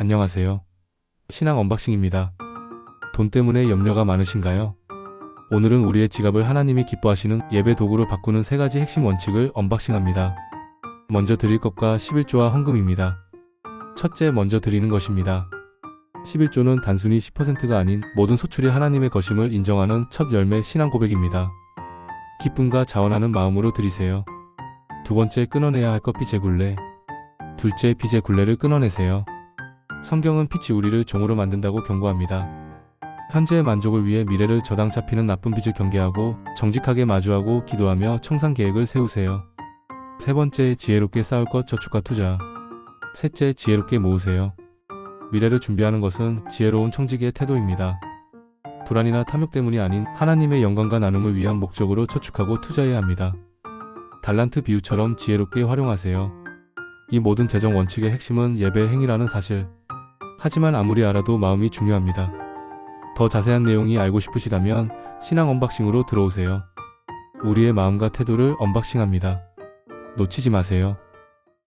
안녕하세요. 신앙 언박싱입니다. 돈 때문에 염려가 많으신가요? 오늘은 우리의 지갑을 하나님이 기뻐하시는 예배 도구로 바꾸는 세 가지 핵심 원칙을 언박싱합니다. 먼저 드릴 것과 11조와 헌금입니다. 첫째, 먼저 드리는 것입니다. 11조는 단순히 10%가 아닌 모든 소출이 하나님의 것임을 인정하는 첫 열매 신앙 고백입니다. 기쁨과 자원하는 마음으로 드리세요. 두 번째, 끊어내야 할것 빚의 굴레. 둘째, 빚의 굴레를 끊어내세요. 성경은 빛이 우리를 종으로 만든다고 경고합니다. 현재의 만족을 위해 미래를 저당 잡히는 나쁜 빚을 경계하고 정직하게 마주하고 기도하며 청산 계획을 세우세요. 세 번째, 지혜롭게 쌓을 것 저축과 투자. 셋째, 지혜롭게 모으세요. 미래를 준비하는 것은 지혜로운 청지기의 태도입니다. 불안이나 탐욕 때문이 아닌 하나님의 영광과 나눔을 위한 목적으로 저축하고 투자해야 합니다. 달란트 비유처럼 지혜롭게 활용하세요. 이 모든 재정 원칙의 핵심은 예배 행위라는 사실. 하지만 아무리 알아도 마음이 중요합니다. 더 자세한 내용이 알고 싶으시다면 신앙 언박싱으로 들어오세요. 우리의 마음과 태도를 언박싱합니다. 놓치지 마세요.